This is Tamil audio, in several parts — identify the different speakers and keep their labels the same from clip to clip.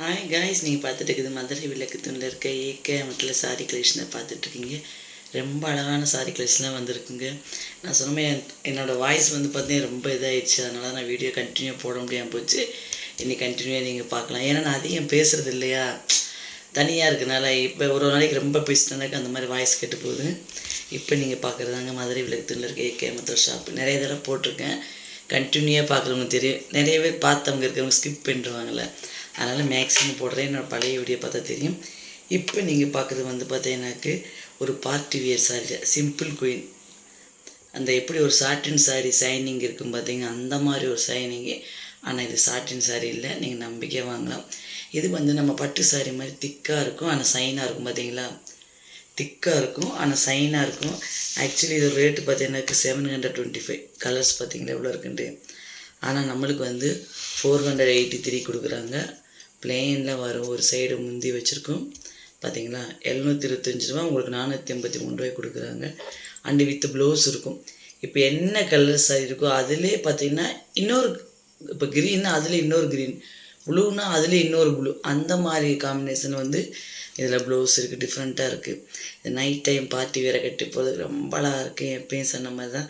Speaker 1: ஹாய் காய்ஸ் நீங்கள் பார்த்துட்டு இருக்குது மதுரை விளக்குத்தூணில் இருக்க ஏகே மட்டில் சாரி கலெக்ஷனை பார்த்துட்ருக்கீங்க. ரொம்ப அழகான சாரி கலெக்ஷன்லாம் வந்திருக்குங்க. நான் சொன்னமே என்னோடய வாய்ஸ் வந்து பார்த்தீங்கன்னா ரொம்ப இதாகிடுச்சு அதனால நான் வீடியோ கண்டினியூ போட முடியாமல் போச்சு. இன்னைக்கு கண்டினியூவாக நீங்கள் பார்க்கலாம். ஏன்னா நான் அதிகம் பேசுகிறது இல்லையா? தனியாக இருக்கனால இப்போ ஒரு ஒரு நாளைக்கு ரொம்ப பேசிட்டேனாக்கா அந்த மாதிரி வாய்ஸ் கெட்டு போகுது. இப்போ நீங்கள் பார்க்குறதாங்க மதுரை விளக்கு விளக்குத்தூணில் இருக்க ஏகே மத்தர் ஷாப் நிறைய தடவை போட்டிருக்கேன். கண்டினியூவாக பார்க்குறவங்க தெரியும். நிறைய பேர் பார்த்தவங்க இருக்கிறவங்க ஸ்கிப் பண்ணிடுவாங்கள்ல அதனால் மேக்ஸிமம் போடுறது என்னோடய பழைய வீடியோ பார்த்தா தெரியும். இப்போ நீங்கள் பார்க்குறது வந்து பார்த்தீங்கன்னாக்கு ஒரு party wear sari simple queen அந்த எப்படி ஒரு சாட்டின் சாரி சைனிங் இருக்கும் பார்த்தீங்க? அந்த மாதிரி ஒரு சைனிங்கு ஆனால் இது சாட்டின் சாரி இல்லை. நீங்கள் நம்பிக்கை வாங்கலாம். இது வந்து நம்ம பட்டு சாரி மாதிரி திக்காக இருக்கும். ஆனால் சைனாக இருக்கும் பார்த்தீங்களா? திக்காக இருக்கும். ஆனால் சைனாக இருக்கும். ஆக்சுவலி இது rate பார்த்தீங்கன்னாக்கு seven hundred twenty five colours பார்த்தீங்களா? எவ்வளோ இருக்குன்ட்டு. ஆனால் நம்மளுக்கு வந்து ஃபோர் ஹண்ட்ரட் எயிட்டி த்ரீ கொடுக்குறாங்க பிளெயினில் வரும். ஒரு சைடு முந்தி வச்சுருக்கோம். பார்த்தீங்களா எழுநூற்றி இருபத்தஞ்சி ரூபா உங்களுக்கு நானூற்றி எண்பத்தி மூணு ரூபாய் கொடுக்குறாங்க. அண்டு வித் ப்ளவுஸ் இருக்கும். இப்போ என்ன கலர் சாரி இருக்கோ அதிலே பார்த்தீங்கன்னா இன்னொரு இப்போ க்ரீன்னா அதில் இன்னொரு க்ரீன் ப்ளூனா அதில் இன்னொரு ப்ளூ அந்த மாதிரி காம்பினேஷன் வந்து இதில் ப்ளவுஸ் இருக்குது டிஃப்ரெண்ட்டாக இருக்குது நைட் டைம் பார்ட்டி வேறு கட்டி போகிறதுக்கு ரொம்ப அழகாக இருக்குது எப்பயும் சொன்ன மாதிரி தான்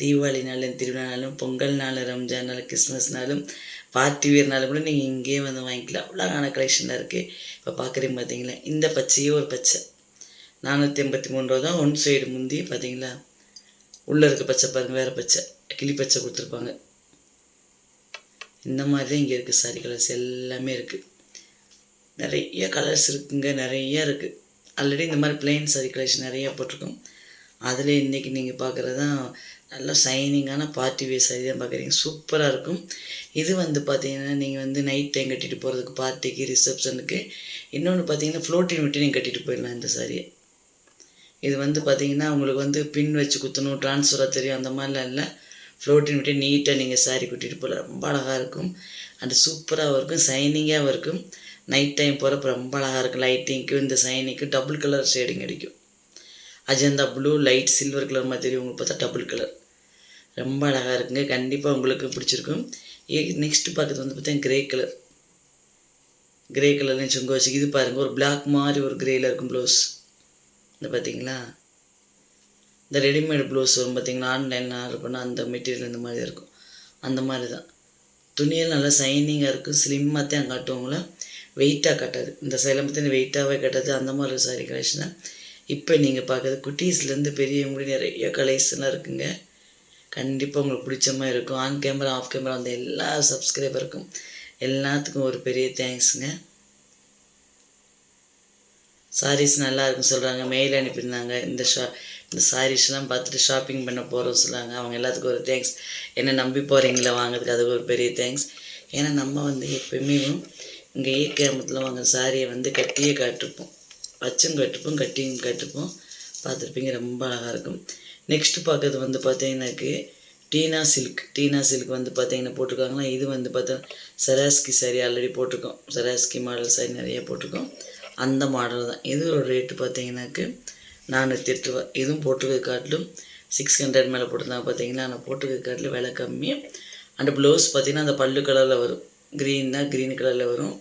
Speaker 1: தீபாவளி நாளும் திருவிழானாலும் நாள் ரம்ஜானாலும் கிறிஸ்மஸ்னாலும் பார்ட்டி வேர்னாலும் கூட நீங்கள் இங்கேயே வந்து வாங்கிக்கலாம். அவ்வளோ அழகான கலெக்ஷனாக இருக்குது இப்போ பார்க்குறீங்க பார்த்தீங்களா இந்த பச்சையே ஒரு பச்சை. நானூற்றி எண்பத்தி மூணு ரூபா தான். ஒன் சைடு முந்தி பார்த்தீங்களா உள்ளே இருக்க பச்சை பாருங்கள் வேறு பச்சை. கிளி பச்சை கொடுத்துருப்பாங்க. இந்த மாதிரி தான் இங்கே இருக்குது சாரி கலர்ஸ் எல்லாமே இருக்குது நிறைய கலர்ஸ் இருக்குங்க. நிறைய இருக்குது ஆல்ரெடி இந்த மாதிரி பிளெயின் சாரி கலெக்ஷன் நிறையா போட்டிருக்கோம். அதில் இன்றைக்கி நீங்கள் பார்க்குறது தான் நல்ல ஷைனிங்கான பார்ட்டி வேஸ் சாரி தான் பார்க்குறீங்க சூப்பராக இருக்கும். இது வந்து பார்த்தீங்கன்னா நீங்கள் வந்து நைட் டைம் கட்டிட்டு போகிறதுக்கு பார்ட்டிக்கு ரிசப்ஷனுக்கு இன்னொன்று பார்த்தீங்கன்னா ஃப்ளோட்டின் விட்டு நீங்கள் கட்டிட்டு போயிடலாம் இந்த சாரியை இது வந்து பார்த்தீங்கன்னா உங்களுக்கு வந்து பின் வச்சு குத்தணும் ட்ரான்ஸ்ஃபராக தெரியும் அந்த மாதிரிலாம் இல்லை. ஃப்ளோட்டின் விட்டு நீட்டாக நீங்கள் சாரி கட்டிட்டு போகலாம் ரொம்ப அழகாக இருக்கும். அண்ட் சூப்பராகவும் இருக்கும் ஷைனிங்காகவும் இருக்கும். நைட் டைம் போகிறப்ப ரொம்ப அழகாக இருக்கும். லைட்டிங்க்கும் இந்த ஷைனிங்க்கும் டபுள் கலர் ஷேடிங் அடிக்கும். Ajanta blue light silver colour மாதிரி தெரியும் உங்களுக்கு பார்த்தா டபுள் கலர் ரொம்ப அழகாக இருக்குங்க. கண்டிப்பாக உங்களுக்கு பிடிச்சிருக்கும். ஏ நெக்ஸ்ட்டு பார்க்குறது வந்து பார்த்தீங்கன்னா கிரே கலர் கிரே கலர்லேயும் சுங்க வச்சு இது பாருங்கள் ஒரு பிளாக் மாதிரி ஒரு கிரேயில் இருக்கும் ப்ளவுஸ் இந்த பார்த்தீங்களா? இந்த ரெடிமேட் ப்ளவுஸ் வரும் பார்த்தீங்களா? ஆன்லைனில் ஆர்டர் பண்ணால் அந்த மெட்டீரியல் இந்த மாதிரி இருக்கும். அந்த மாதிரி தான். துணியில் நல்லா சைனிங்காக இருக்கும் ஸ்லிம்மாக தான் காட்டுவாங்களா? வெயிட்டாக கட்டாது. இந்த சைடில் பார்த்தீங்கன்னா வெயிட்டாகவே கட்டாது. அந்த மாதிரி சாரி கலெக்ஷனை இப்போ நீங்கள் பார்க்குறது குட்டீஸ்லேருந்து பெரியவங்களும் நிறைய கலைஸ்லாம் இருக்குங்க. கண்டிப்பாக உங்களுக்கு பிடிச்ச மாதிரி இருக்கும். ஆன் கேமரா ஆஃப் கேமரா வந்த எல்லா சப்ஸ்கிரைபருக்கும் எல்லாத்துக்கும் ஒரு பெரிய தேங்க்ஸுங்க சாரீஸ் நல்லா இருக்குன்னு சொல்கிறாங்க மெயில் அனுப்பியிருந்தாங்க. இந்த ஷா இந்த சாரீஸ்லாம் பார்த்துட்டு ஷாப்பிங் பண்ண போகிறோம் சொல்கிறாங்க அவங்க எல்லாத்துக்கும் ஒரு தேங்க்ஸ் என்ன நம்பி போகிறீங்களா வாங்குறதுக்கு அதுக்கு ஒரு பெரிய தேங்க்ஸ் ஏன்னா நம்ம வந்து எப்பயுமே இங்கே ஏக்கிராமத்தில் வாங்குற சாரியை வந்து கட்டியே காட்டிருப்போம். பச்சும் கட்டுப்போம் கட்டியும் கட்டுப்போம். பார்த்துருப்பீங்க ரொம்ப அழகாக இருக்கும். நெக்ஸ்ட்டு பார்க்கறது வந்து பார்த்தீங்கன்னாக்கு டீனா சில்க் டீனா சில்க் வந்து பார்த்தீங்கன்னா போட்டிருக்காங்கன்னா இது வந்து பார்த்தா சராஸ்கி சாரி ஆல்ரெடி போட்டிருக்கோம். சராஸ்கி மாடல் சாரி நிறைய போட்டிருக்கோம். அந்த மாடல் தான். இது ஒரு ரேட்டு பார்த்தீங்கன்னாக்கு நானூற்றி எட்டு ரூபா. இதுவும் போட்டிருக்க காட்டிலும் சிக்ஸ் ஹண்ட்ரட் மேலே போட்டிருந்தாங்க பார்த்தீங்கன்னா ஆனால் போட்டிருக்க காட்டிலும் விலை கம்மி. அந்த ப்ளவுஸ் பார்த்தீங்கன்னா அந்த பல்லு கலரில் வரும். க்ரீன்னா க்ரீன் கலரில் வரும்.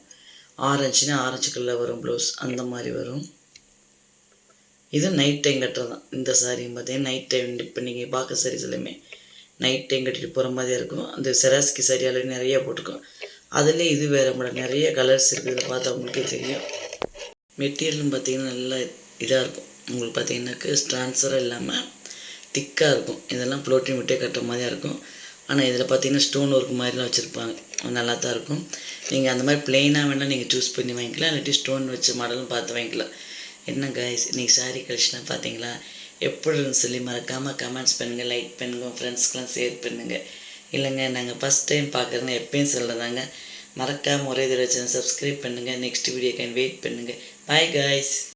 Speaker 1: ஆரஞ்சுனா ஆரஞ்சு கலரில் வரும் ப்ளவுஸ் அந்த மாதிரி வரும். இது நைட் டைம் கட்டுறது தான். இந்த சாரியும் பார்த்தீங்கன்னா நைட் டைம் இப்போ நீங்கள் பார்க்க சாரீஸ் எல்லாமே நைட் டைம் கட்டிட்டு போகிற மாதிரி இருக்கும். அந்த செராஸ்கி சாரி ஆல்ரெடி நிறையா போட்டிருக்கோம். அதில் இது வேறு மாடல் நிறைய கலர்ஸ் இருக்குது இதில் பார்த்தா உங்களுக்கே தெரியும். மெட்டீரியலும் பார்த்தீங்கன்னா நல்லா இதாக இருக்கும். உங்களுக்கு பார்த்தீங்கன்னாக்கு ஸ்ட்ரான்ஸராக இல்லாமல் திக்காக இருக்கும். இதெல்லாம் ப்ளோட்டின் விட்டே கட்டுற மாதிரியாக இருக்கும். ஆனால் இதில் பார்த்தீங்கன்னா ஸ்டோன் ஒர்க் மாதிரிலாம் வச்சுருப்பாங்க. நல்லா தான் இருக்கும். நீங்கள் அந்த மாதிரி பிளெயினாக வேணால் நீங்கள் சூஸ் பண்ணி வாங்கிக்கலாம். இல்லாட்டி ஸ்டோன் வச்ச மாடலும் பார்த்து வாங்கிக்கலாம். என்ன கைஸ் நீங்கள் சாரீ கலெக்ஷனாக பார்த்தீங்களா எப்படி சொல்லி மறக்காமல் கமெண்ட்ஸ் பண்ணுங்கள் லைக் பண்ணுங்கள் ஃப்ரெண்ட்ஸ்க்கெலாம் ஷேர் பண்ணுங்கள் இல்லைங்க நாங்கள் ஃபஸ்ட் டைம் பார்க்குறேன்னு எப்பயும் சொல்கிறதாங்க மறக்காமல் ஒரே தடவை சப்ஸ்கிரைப் பண்ணுங்கள் நெக்ஸ்ட் வீடியோ வெயிட் பண்ணுங்கள் பாய் காய்ஸ்